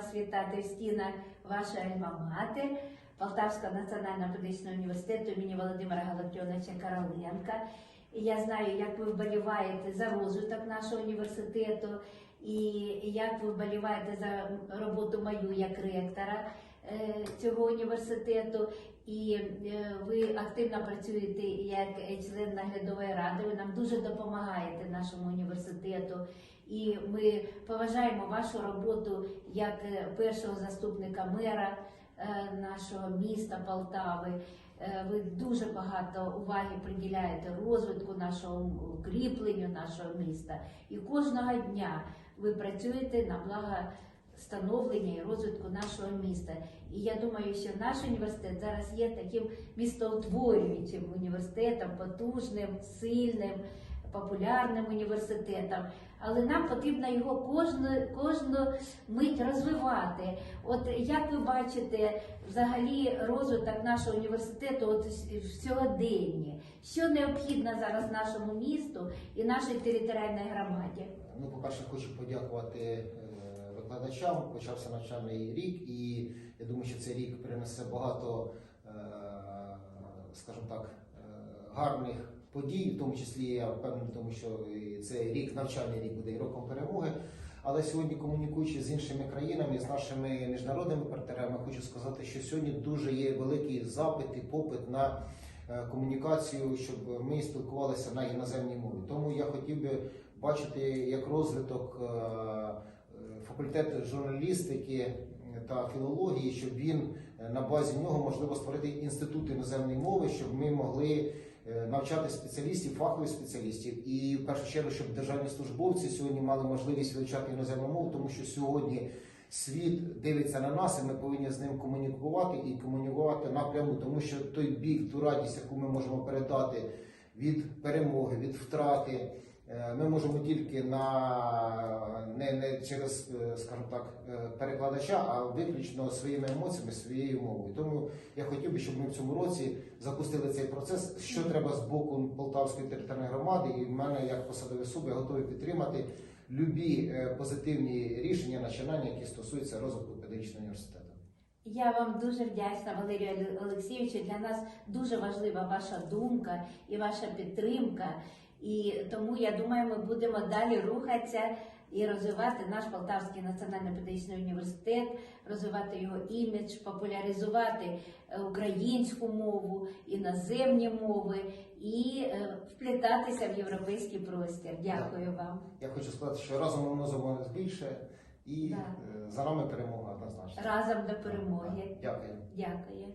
вас вітати в стінах вашої альма-мати, Полтавського національного педагогічного університету імені Володимира Галактьоновича Короленка. Я знаю, як ви вболіваєте за розвиток нашого університету, і як ви вболіваєте за роботу мою як ректора цього університету. І е, ви активно працюєте як член наглядової ради. Ви нам дуже допомагаєте нашому університету. І ми поважаємо вашу роботу як е, першого заступника мера е, нашого міста Полтави. Е, Ви дуже багато уваги приділяєте розвитку нашого укріпленню нашого міста. І кожного дня ви працюєте на благо становлення і розвитку нашого міста. І я думаю, що наш університет зараз є таким містоутворюючим університетом, потужним, сильним, популярним університетом. Але нам потрібно його кожну, кожну мить розвивати. От як ви бачите, взагалі розвиток нашого університету от в сьогоденні, що необхідно зараз нашому місту і нашій територіальній громаді? Ну, по-перше, хочу подякувати е, викладачам. Почався навчальний рік, і я думаю, що цей рік принесе багато, е, скажімо так, е, гарних подій, в тому числі я впевнений, тому що цей рік, навчальний рік буде і роком перемоги. Але сьогодні, комунікуючи з іншими країнами, з нашими міжнародними партнерами, хочу сказати, що сьогодні дуже є великий запит і попит на е, комунікацію, щоб ми спілкувалися на іноземній мові. Тому я хотів би бачити як розвиток е, журналістики та філології, щоб він е, на базі нього можливо створити інститут іноземної мови, щоб ми могли е, навчати спеціалістів, фахових спеціалістів, і в першу чергу, щоб державні службовці сьогодні мали можливість вивчати іноземну мову, тому що сьогодні. Світ дивиться на нас, і ми повинні з ним комунікувати і комунікувати напряму, тому що той бік, ту радість, яку ми можемо передати від перемоги, від втрати, е, ми можемо тільки на через, е, скажімо так, е, перекладача, а виключно своїми емоціями, своєю мовою. Тому я хотів би, щоб ми в цьому році запустили цей процес. Що треба з боку Полтавської територіальної громади, і в мене як посадові особи я готовий підтримати любі е, позитивні рішення, начинання, які стосуються розвитку педагогічного університету. Я вам дуже вдячна, Валерію Оле- Олексійовичу. Для нас дуже важлива ваша думка і ваша підтримка. І тому я думаю, ми будемо далі рухатися і розвивати наш Полтавський національний педагогічний університет, розвивати його імідж, популяризувати е, українську мову, іноземні мови і е, вплітатися в європейський простір. Дякую вам. Я хочу сказати, що разом ми можемо більше, і Да. е, за нами перемога однозначно. Разом до перемоги. Дякую. Дякую.